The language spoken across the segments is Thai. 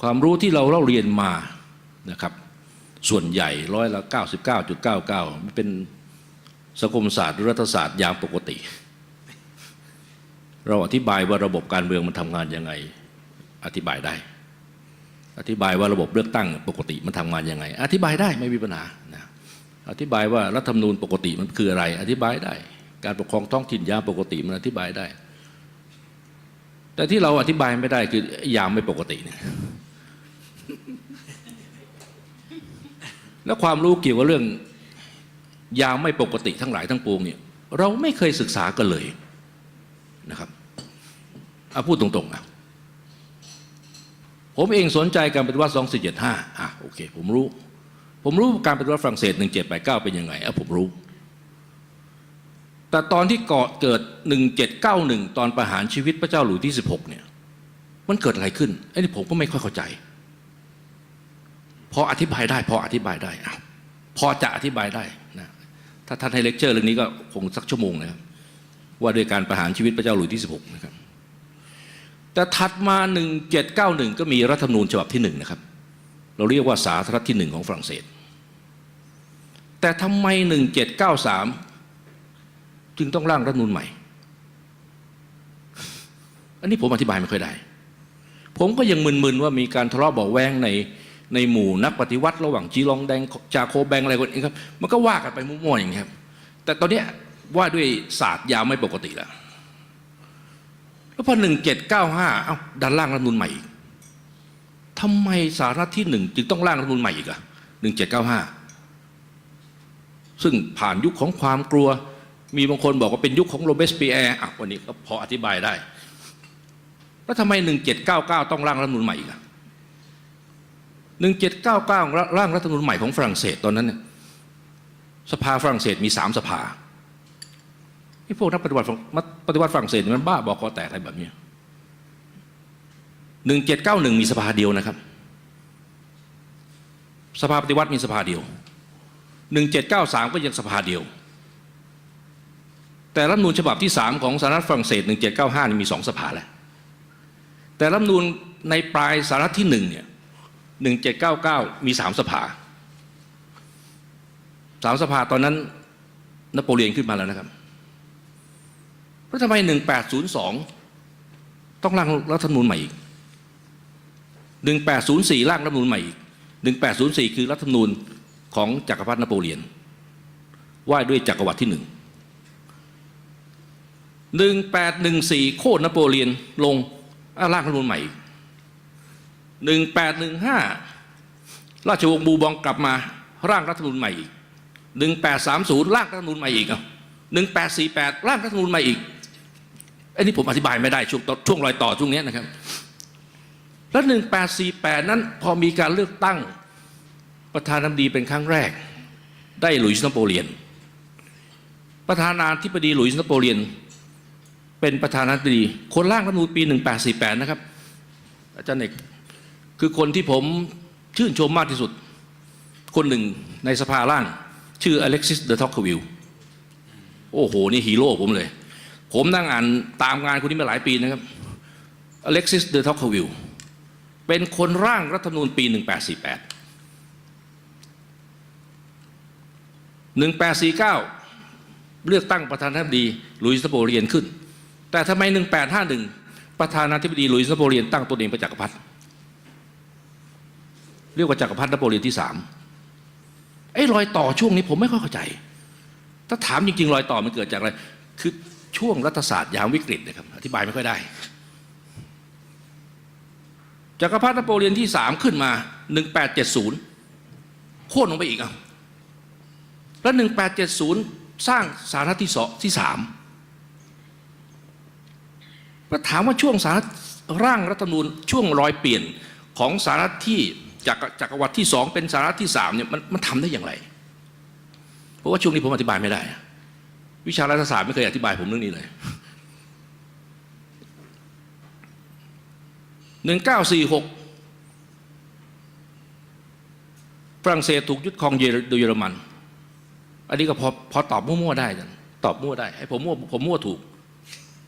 ความรู้ที่เราเล่าเรียนมานะครับ ส่วนใหญ่ร้อยละ 99.99มันเป็นสังคมศาสตร์หรือรัฐศาสตร์อย่างปกติ เราอธิบายว่าระบบการเมืองมันทำงานยังไง อธิบายได้ อธิบายว่าระบบเลือกตั้งปกติมันทำงานยังไง อธิบายได้ไม่มีปัญหานะอธิบายว่ารัฐธรรมนูญปกติมันคืออะไร อธิบายได้ การปกครองท้องถิ่นยามปกติมันอธิบายได้ แต่ที่เราอธิบายไม่ได้คือยามไม่ปกติเนี่ย แล้วความรู้เกี่ยวกับเรื่องยาไม่ปกติทั้งหลายทั้งปวงเนี่ยเราไม่เคยศึกษากันเลยนะครับเอาพูดตรงๆนะผมเองสนใจการปฏิวัติ2475อะโอเคผมรู้ ผมรู้การปฏิวัติฝรั่งเศส1789เจ็ดแปดเก้าเป็นยังไงอะผมรู้ แต่ตอนที่เกาะเกิด1791ตอนประหารชีวิตพระเจ้าหลุยที่16เนี่ยมันเกิดอะไรขึ้นไอ้นี่ผมก็ไม่ค่อยเข้าใจ พออธิบายได้ พออธิบายได้อะพอจะอธิบายได้นะถ้าท่านให้เลคเชอร์เรื่องนี้ก็คงสักชั่วโมงนะครับ ว่าด้วยการประหารชีวิตพระเจ้าหลุยที่ 16 นะครับ แต่ถัดมา 1791 ก็มีรัฐธรรมนูญฉบับที่หนึ่งนะครับ เราเรียกว่าสาธารณรัฐที่หนึ่งของฝรั่งเศส แต่ทำไม 1793 จึงต้องร่างรัฐธรรมนูญใหม่ อันนี้ผมอธิบายไม่ค่อยได้ ผมก็ยังมึนๆว่ามีการทะเลาะเบาแวงใน ในหมู่นักปฏิวัติระหว่างจีรองแดงจาโคแบงอะไรคนนี้ครับมันก็ว่ากันไปมั่วๆอย่างนี้ครับ แต่ตอนนี้ว่าด้วยศาสตร์ยาวไม่ปกติแล้วแล้วพอหนึ่งเจ็ดเก้าห้าเอ้าดันร่างรัฐมนูญใหม่อีกทำไมสาระที่หนึ่งจึงต้องร่างรัฐมนูญใหม่อีกอะหนึ่งเจ็ดเก้าห้าซึ่งผ่านยุคของความกลัว มีบางคนบอกว่าเป็นยุคของโรเบสปีแอร์อะวันนี้ก็พออธิบายได้ แล้วทำไมหนึ่งเจ็ดเก้าเก้าต้องร่างรัฐมนูญใหม่อีกอะ หนึ่งเจ็ดเก้าเก้าร่างรัฐธรรมนูญใหม่ของฝรั่งเศสตอนนั้นเนี่ยสภาฝรั่งเศสมีสามสภาไอ้พวกนักปฏิวัติฝรั่งปฏิวัติฝรั่งเศสมันบ้าบอคอแตกอะไรแบบนี้หนึ่งเจ็ดเก้าหนึ่งมีสภาเดียวนะครับ สภาปฏิวัติมีสภาเดียวหนึ่งเจ็ดเก้าสามก็ยังสภาเดียว แต่รัฐมนูญฉบับที่สามของสหรัฐฝรั่งเศสหนึ่งเจ็ดเก้าห้านี่มีสองสภาแล้วแต่รัฐมนูญในปลายสหรัฐที่หนึ่งเนี่ย หนึ่งเจ็ดเก้าเก้ามีสามสภาสามสภาตอนนั้นนโปเลียนขึ้นมาแล้วนะครับแล้วทำไม 1802 ต้องร่างรัฐธรรมนูญใหม่อีก 1804 ร่างรัฐธรรมนูญใหม่อีก 1804 คือรัฐธรรมนูญของจักรพรรดินโปเลียน ว่าด้วยจักรวรรดิที่หนึ่ง1814 โค่นนโปเลียนลงอะร่างรัฐธรรมนูญใหม่อีก 1815 ราชวงศ์บูบองกลับมาร่างรัฐธรรมนูญใหม่อีก 1830 ร่างรัฐธรรมนูญใหม่อีกอะ1848 ร่างรัฐธรรมนูญใหม่อีกอันนี้ผมอธิบายไม่ได้ช่วงช่วงรอยต่อช่วงเนี้ยนะครับแล้ว 1848 นั้นพอมีการเลือกตั้งประธานาธิบดีเป็นครั้งแรก ได้หลุยส์นโปเลียน ประธานาธิบดีหลุยส์นโปเลียน เป็นประธานาธิบดี คนร่างรัฐธรรมนูญปี 1848 นะครับ อาจารย์เอก คือคนที่ผมชื่นชมมากที่สุด คนหนึ่งในสภาล่าง ชื่ออเล็กซิสเดอท็อกควิลโอ้โห นี่ฮีโร่ผมเลย ผมนั่งอ่านตามงานคนนี้มาหลายปีนะครับอเล็กซิสเดอท็อกควิลเป็นคนร่างรัฐธรรมนูญปี 1848 1849 เลือกตั้งประธานาธิบดีลุยส์โปเลียนขึ้น แต่ทำไม 1851 ประธานาธิบดีลุยส์โปเลียนตั้งตัวเองเป็นจักรพรรดิ เรียกว่าจักรพรรดินโปเลียนที่สามไอ้รอยต่อช่วงนี้ผมไม่ค่อยเข้าใจ ถ้าถามจริง ๆ รอยต่อมันเกิดจากอะไร คือช่วงรัฐศาสตร์ยามวิกฤตนะครับ อธิบายไม่ค่อยได้ จักรพรรดินโปเลียนที่สามขึ้นมา 1870 โค่นลงไปอีกอะแล้ว 1870 สร้างสาธารณรัฐที่สองที่สามก็ถามว่าช่วงสารร่างรัฐธรรมนูญช่วงรอยเปลี่ยนของสารรัฐที่ จากจักรวรรดิที่สองเป็นสารรัฐที่สามเนี่ยมันมันทำได้อย่างไร เพราะว่าช่วงนี้ผมอธิบายไม่ได้ วิชารัฐศาสตร์ไม่เคยอธิบายผมเรื่องนี้เลยหนึ่งเก้าสี่หกฝรั่งเศสถูกยึดครองโดยเยอรมัน อันนี้ก็พอพอตอบมั่วๆได้กันตอบมั่วได้ให้ผมมั่วผมมั่วถูก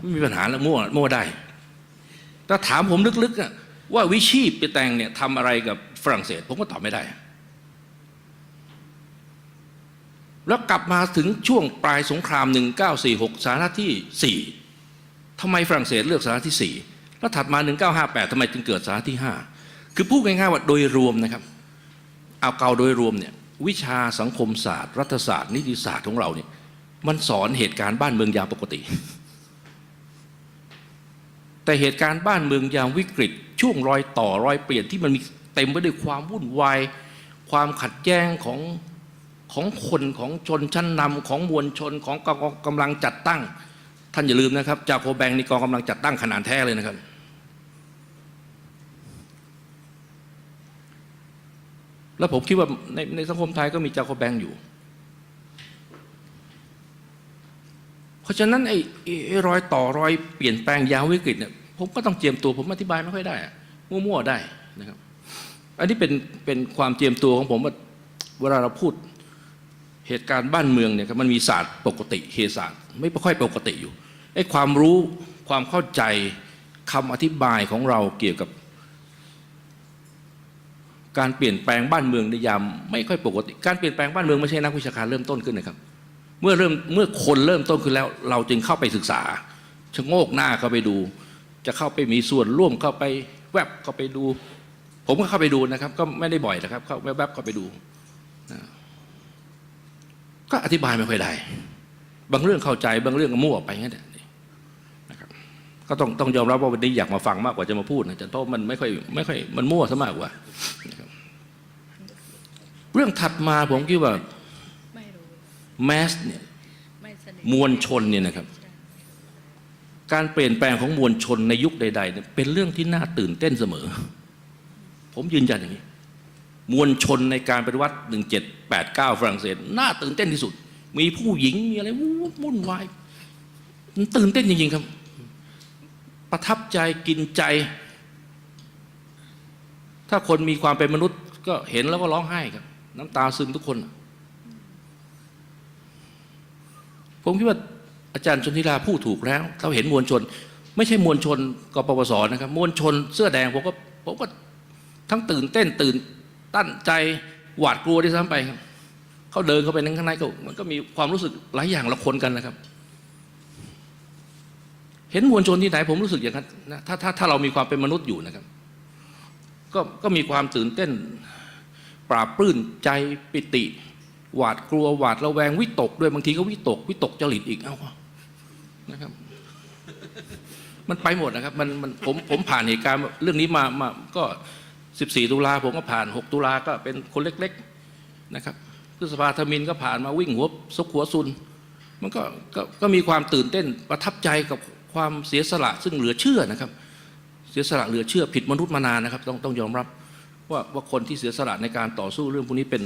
ไม่มีปัญหาแล้วมั่วมั่วได้แต่ถามผมลึกๆอะว่าวิชีพไปแต่งเนี่ยทำอะไรกับ ฝรั่งเศส ผมก็ตอบไม่ได้ แล้วกลับมาถึงช่วงปลายสงคราม 1946 สานะที่ 4ทำไมฝรั่งเศสเลือกสานะที่ 4 แล้วถัดมา 1958ทำไมจึงเกิดสานะที่ 5 คือพูดง่ายๆว่าโดยรวมนะครับ เอาเกาโดยรวมเนี่ยวิชาสังคมศาสตร์ รัฐศาสตร์ นิติศาสตร์ของเราเนี่ยมันสอนเหตุการณ์บ้านเมืองยามปกติ แต่เหตุการณ์บ้านเมืองยามวิกฤต ช่วงรอยต่อรอยเปลี่ยนที่มันมี ต็มไปด้วยความวุ่นวาย ความขัดแย้งของของคนของชนชั้นนำของมวลชนของกองกำลังจัดตั้ง ท่านอย่าลืมนะครับ จากโคแบงนี่กองกำลังจัดตั้งขนาดแท้เลยนะครับ แล้วผมคิดว่าในในสังคมไทยก็มีจากโคแบงอยู่ เพราะฉะนั้นไอ้ไอ้รอยต่อรอยเปลี่ยนแปลงยามวิกฤตเนี่ยผมก็ต้องเจียมตัวผมอธิบายไม่ค่อยได้มั่วๆได้นะครับ อันนี้เป็นเป็นความเจียมตัวของผมว่าเวลาเราพูดเหตุการณ์บ้านเมืองเนี่ยครับมันมีศาสตร์ปกติเหตุศาสตร์ไม่ค่อยปกติอยู่ไอ้ความรู้ความเข้าใจคำอธิบายของเราเกี่ยวกับ การเปลี่ยนแปลงบ้านเมืองในยามไม่ค่อยปกติ การเปลี่ยนแปลงบ้านเมืองไม่ใช่นักวิชาการเริ่มต้นขึ้นนะครับ เมื่อเริ่มเมื่อคนเริ่มต้นขึ้นแล้ว เราจึงเข้าไปศึกษาชะโงกหน้าเข้าไปดู จะเข้าไปมีส่วนร่วมเข้าไปแวบเข้าไปดู ผมก็เข้าไปดูนะครับ ก็ไม่ได้บ่อยนะครับเข้าแวบๆเข้าไปดู ก็อธิบายไม่ค่อยได้ บางเรื่องเข้าใจบางเรื่องมั่วไปงั้นแหละนะครับ ก็ต้องต้องยอมรับว่าวันนี้อยากมาฟังมากกว่าจะมาพูดนะอาจารย์เพราะมันไม่ค่อยไม่ค่อยมันมั่วซะมากกว่า เรื่องถัดมาผมคิดว่าแมสเนี่ยมวลชนเนี่ยนะครับ การเปลี่ยนแปลงของมวลชนในยุคใดๆเป็นเรื่องที่น่าตื่นเต้นเสมอ ผมยืนยันอย่างนี้ มวลชนในการปฏิวัติ 1789 ฝรั่งเศสน่าตื่นเต้นที่สุด มีผู้หญิงมีอะไรวุ่นวายมันตื่นเต้นจริงๆครับ ประทับใจกินใจ ถ้าคนมีความเป็นมนุษย์ ก็เห็นแล้วก็ร้องไห้ครับ น้ำตาซึมทุกคน ผมคิดว่าอาจารย์ชนทิราพูดถูกแล้วเราเห็นมวลชน ไม่ใช่มวลชนกปปสนะครับ มวลชนเสื้อแดงผมก็ผมก็ ทั้งตื่นเต้นตื่นตั้นใจหวาดกลัวด้วยซ้ำไปครับเขาเดินเข้าไปในข้างในก็มันก็มีความรู้สึกหลายอย่างละคนกันนะครับ เห็นมวลชนที่ไหนผมรู้สึกอย่างนั้นนะถ้าถ้าถ้าเรามีความเป็นมนุษย์อยู่นะครับ ก็ก็มีความตื่นเต้น ปราบปลื้มใจปิติ หวาดกลัวหวาดระแวงวิตกด้วยบางทีก็วิตก วิตกจริตอีกเอ้านะครับ มันไปหมดนะครับ มันมันผมผมผ่านเหตุการณ์เรื่องนี้มามาก็ 14 ตุลาผมก็ผ่าน 6 ตุลาก็เป็นคนเล็กๆนะครับพฤษภาธมินก็ผ่านมาวิ่งหัวซุกหัวซุน มันก็ก็ก็มีความตื่นเต้นประทับใจกับความเสียสละซึ่งเหลือเชื่อนะครับ เสียสละเหลือเชื่อผิดมนุษย์มานานนะครับต้องต้องยอมรับว่าว่าคนที่เสียสละในการต่อสู้เรื่องพวกนี้เป็น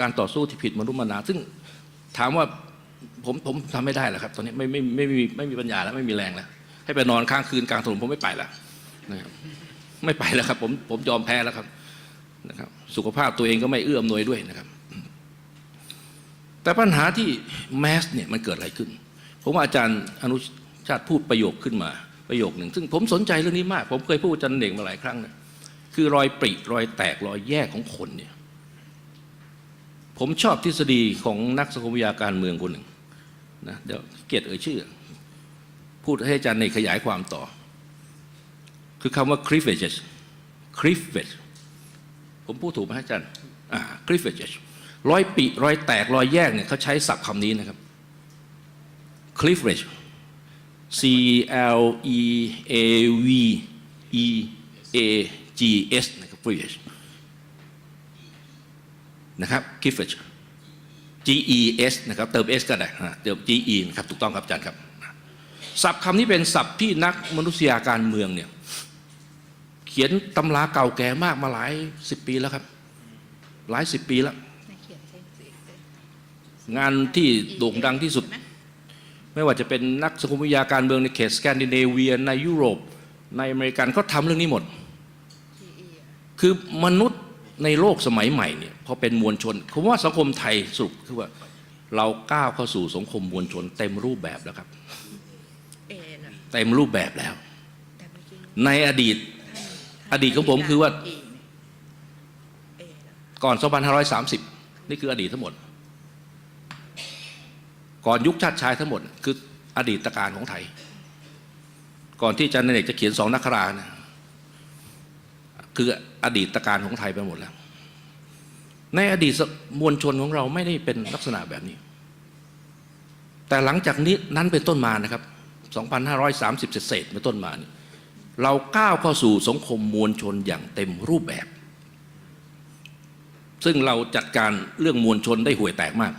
การต่อสู้ที่ผิดมนุษย์มานานซึ่งถามว่าผมผมทำไม่ได้หรอครับ ตอนนี้ไม่ไม่ไม่ไม่มีไม่มีปัญญาแล้วไม่มีแรงแล้วให้ไปนอนค้างคืนกลางถนนผมไม่ไปแล้วนะครับ ไม่ไปแล้วครับผมผมยอมแพ้แล้วครับนะครับ สุขภาพตัวเองก็ไม่เอื้ออำนวยด้วยนะครับ แต่ปัญหาที่แมสเนี่ยมันเกิดอะไรขึ้น ผมว่าอาจารย์อนุชาติพูดประโยคขึ้นมาประโยคหนึ่ง ซึ่งผมสนใจเรื่องนี้มาก ผมเคยพูดอาจารย์เด่งมาหลายครั้งนะคือรอยปริรอยแตกรอยแยกของคนเนี่ยผมชอบทฤษฎีของนักสังคมวิทยาการเมืองคนหนึ่งนะเดี๋ยวเกียรติเอ่ยชื่อ พูดให้อาจารย์ในขยายความต่อ คือคำว่า cleavage cleavage ผมพูดถูกไหมอาจารย์อ่า cleavage รอยปริรอยแตกรอยแยกเนี่ยเขาใช้ศัพท์คำนี้นะครับ cleavage C L E A V E A G S นะครับ cleavage นะครับ cleavage G E S นะครับเติม S ก็ได้เติม G E นะครับถูกต้องครับอาจารย์ครับศัพท์คำนี้เป็นศัพท์ที่นักมนุษยาการเมืองเนี่ย ขียนตำราเก่าแก่มากมาหลายสิบปีแล้วครับ หลายสิบปีแล้วไม่เขียนใช่สิงานที่โด่งดังที่สุด ไม่ว่าจะเป็นนักสังคมวิทยาการเมืองในเขตสแกนดิเนเวียในยุโรป ในอเมริกันเขาทำเรื่องนี้หมด คือมนุษย์ในโลกสมัยใหม่เนี่ยพอเป็นมวลชนผมว่าสังคมไทยสรุปคือว่าเราก้าวเข้าสู่สังคมมวลชน เต็มรูปแบบแล้วครับเอนะเต็มรูปแบบแล้วแต่เมื่อกี้ในอดีตท่ อดีตของผมคือว่าเอเอเหรอก่อน 2530 นี่คืออดีตทั้งหมด ก่อนยุคชาติชายทั้งหมด คืออดีตการของไทย ก่อนที่อาจารย์เนกจะเขียนสองนักครานะคืออดีตการของไทยไปหมดแล้ว ในอดีตมวลชนของเราไม่ได้เป็นลักษณะแบบนี้ แต่หลังจากนี้นั้นเป็นต้นมานะครับ 2530 เศษๆเป็นต้นมานี่ เราก้าวเข้าสู่สังคมมวลชนอย่างเต็มรูปแบบ ซึ่งเราจัดการเรื่องมวลชนได้ห่วยแตกมาก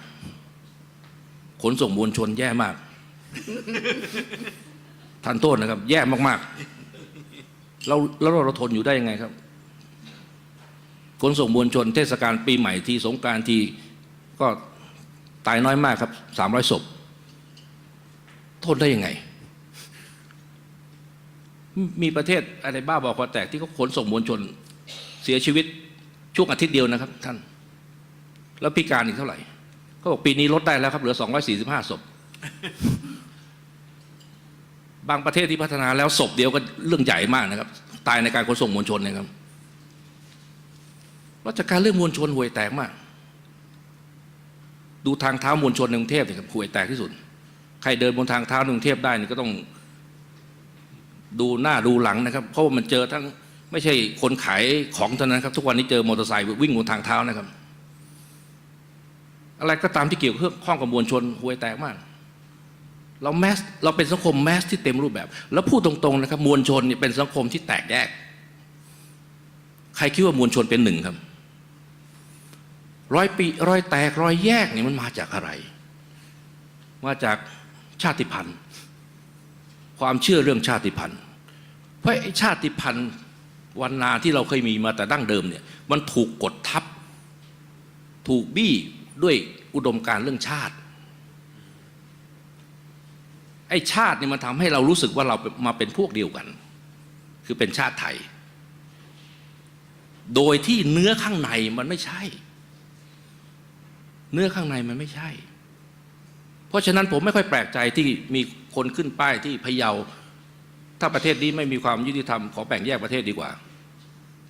ขนส่งมวลชนแย่มากทันโทษนะครับ แย่มากๆ เราแล้วเราทนอยู่ได้ยังไงครับ ขนส่งมวลชนเทศกาลปีใหม่ทีสงการทีก็ตายน้อยมากครับสามร้อยศพทนได้ยังไง มีประเทศอะไรบ้าบอกคอแตกที่เขาขนส่งมวลชน เสียชีวิตช่วงอาทิตย์เดียวนะครับ ท่าน แล้วพิการอีกเท่าไหร่เขาบอกปีนี้ลดได้แล้วครับ เหลือ 245ศพบางประเทศที่พัฒนาแล้วศพเดียวก็เรื่องใหญ่มากนะครับ ตายในการขนส่งมวลชนนะครับราชการเรื่องมวลชนห่วยแตกมาก ดูทางเท้ามวลชนในกรุงเทพเนี่ยครับห่วยแตกที่สุด ใครเดินบนทางเท้าในกรุงเทพได้นี่ก็ต้อง ดูหน้าดูหลังนะครับ เพราะว่ามันเจอทั้งไม่ใช่คนขายของเท่านั้นครับ ทุกวันนี้เจอมอเตอร์ไซค์วิ่งบนทางเท้านะครับ อะไรก็ตามที่เกี่ยวข้องกับมวลชนห่วยแตกมาก เราแมสเราเป็นสังคมแมสที่เต็มรูปแบบ แล้วพูดตรงๆนะครับ มวลชนเนี่ยเป็นสังคมที่แตกแยก ใครคิดว่ามวลชนเป็นหนึ่งครับร้อยปีร้อยแตกร้อยแยกนี่มันมาจากอะไร มาจากชาติพันธุ์ ความเชื่อเรื่องชาติพันธุ์เพราะไอ้ชาติพันธุ์วันนาที่เราเคยมีมาแต่ดั้งเดิมเนี่ยมันถูกกดทับ ถูกบี้ด้วยอุดมการเรื่องชาติ ไอ้ชาตินี่มันทำให้เรารู้สึกว่าเรามาเป็นพวกเดียวกัน คือเป็นชาติไทย โดยที่เนื้อข้างในมันไม่ใช่ เนื้อข้างในมันไม่ใช่ เพราะฉะนั้นผมไม่ค่อยแปลกใจที่มี คนขึ้นป้ายที่พะเยา ถ้าประเทศนี้ไม่มีความยุติธรรมขอแบ่งแยกประเทศดีกว่า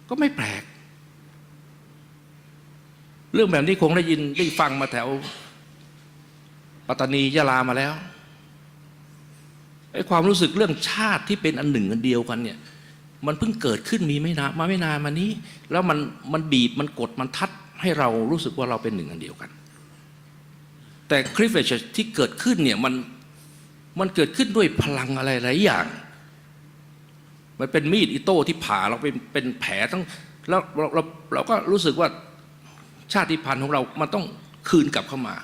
ก็ไม่แปลก เรื่องแบบนี้คงได้ยินได้ฟังมาแถวปัตตานียะลามาแล้วไอ้ความรู้สึกเรื่องชาติที่เป็นอันหนึ่งอันเดียวกันเนี่ยมันเพิ่งเกิดขึ้นมีไม่นานมาไม่นานมานี้ แล้วมันมันบีบมันกดมันทัดให้เรารู้สึกว่าเราเป็นหนึ่งอันเดียวกัน แต่คริฟเฟชที่เกิดขึ้นเนี่ยมัน มันเกิดขึ้นด้วยพลังอะไรหลายอย่าง มันเป็นมีดอิโต้ที่ผ่าเราเป็นเป็นแผลทั้งแล้วเราเราเราก็รู้สึกว่าชาติพันธุ์ของเรา มันต้องคืนกลับเข้ามา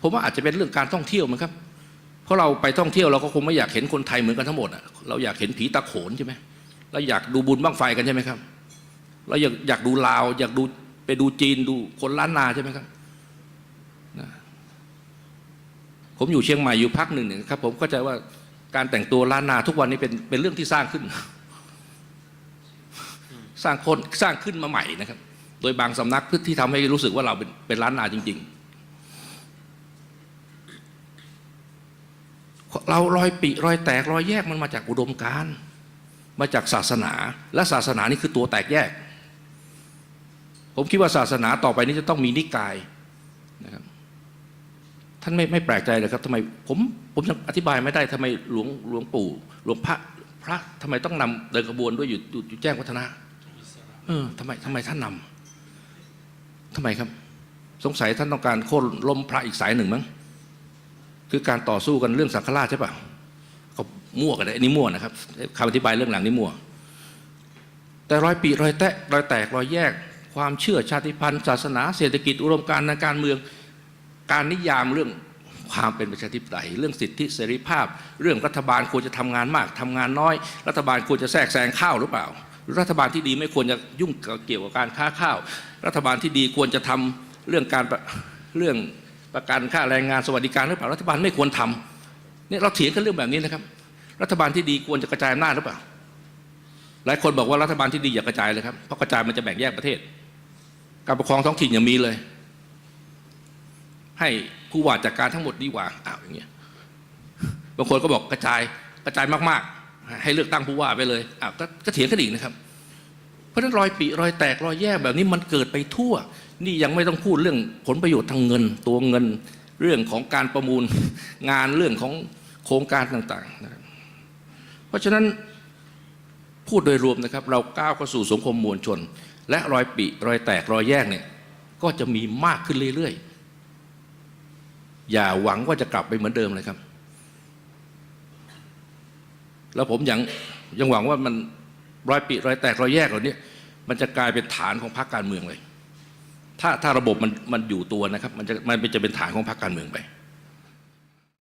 ผมว่าอาจจะเป็นเรื่องการท่องเที่ยวมั้งครับ เพราะเราไปท่องเที่ยวเราก็คงไม่อยากเห็นคนไทยเหมือนกันทั้งหมดอะ เราอยากเห็นผีตาโขนใช่ไหมเราอยากดูบุญบ้างไฟกันใช่ไหมครับ เราอยากอยากดูลาว อยากดูไปดูจีนดูคนล้านนาใช่ไหมครับนะ ผมอยู่เชียงใหม่อยู่พักหนึ่งเนี่ยครับ ผมเข้าใจว่าการแต่งตัวล้านนาทุกวันนี้เป็นเป็นเรื่องที่สร้างขึ้น สร้างคนสร้างขึ้นมาใหม่นะครับ โดยบางสำนักพื่ที่ทำให้รู้สึกว่าเราเป็นเป็นล้านนาจริง ๆ เรารอยปีรอยแตกรอยแยกมันมาจากอุดมการณ์มาจากศาสนา และศาสนานี่คือตัวแตกแยก ผมคิดว่าศาสนาต่อไปนี้จะต้องมีนิกายนะครับ ท่านไม่ไม่แปลกใจเลยครับทำไมผมผมยังอธิบายไม่ได้ทำไมหลวงหลวงปู่ หลวงพระพระทำไมต้องนำเดินขบวนด้วยอยู่อยู่แจ้งวัฒนะเออทำไมทำไมท่านนำทำไมครับ สงสัยท่านต้องการโค่นล้มพระอีกสายหนึ่งมั้งคือการต่อสู้กันเรื่องสังฆราชใช่ปะเขามั่วกันเลยนนี้มั่วนะครับคำอธิบายเรื่องหลังนี้มั่ว แต่รอยปีรอยแตะรอยแตกรอยแยก ความเชื่อชาติพันธุ์ศาสนา เศรษฐกิจอุดมการณ์ทางการเมือง การนิยามเรื่องความเป็นประชาธิปไตยเรื่องสิทธิเสรีภาพ เรื่องรัฐบาลควรจะทำงานมากทำงานน้อย รัฐบาลควรจะแทรกแซงข้าวหรือเปล่า รัฐบาลที่ดีไม่ควรจะยุ่งเกี่ยวกับการค้าข้าว รัฐบาลที่ดีควรจะทำเรื่องการเรื่องประกันค่าแรงงานสวัสดิการหรือเปล่ารัฐบาลไม่ควรทำเนี่ยเราเถียงกันเรื่องแบบนี้นะครับ รัฐบาลที่ดีควรจะกระจายอำนาจหรือเปล่า หลายคนบอกว่ารัฐบาลที่ดีอย่ากระจายเลยครับเพราะกระจายมันจะแบ่งแยกประเทศ การปกครองท้องถิ่นยังมีเลย ให้ผู้ว่าจัดการทั้งหมดดีกว่าอ้าวอย่างเงี้ยบางคนก็บอกกระจายกระจายมากๆ ให้เลือกตั้งผู้ว่าไปเลยอ้าวก็เถียงกันอีกนะครับเพราะฉะนั้นรอยปีรอยแตกรอยแยกแบบนี้มันเกิดไปทั่ว นี่ยังไม่ต้องพูดเรื่องผลประโยชน์ทางเงิน ตัวเงินเรื่องของการประมูลงานเรื่องของโครงการต่างๆนะครับเพราะฉะนั้นพูดโดยรวมนะครับ เราก้าวเข้าสู่สังคมมวลชน และรอยปีรอยแตกรอยแยกเนี่ยก็จะมีมากขึ้นเรื่อยๆ อย่าหวังว่าจะกลับไปเหมือนเดิมเลยครับ แล้วผมยังยังหวังว่ามันรอยปีรอยแตกรอยแยกเหล่านี้มันจะกลายเป็นฐานของพรรคการเมืองเลย ถ้าถ้าระบบมันมันอยู่ตัวนะครับ มันจะมันจะเป็นฐานของพรรคการเมืองไป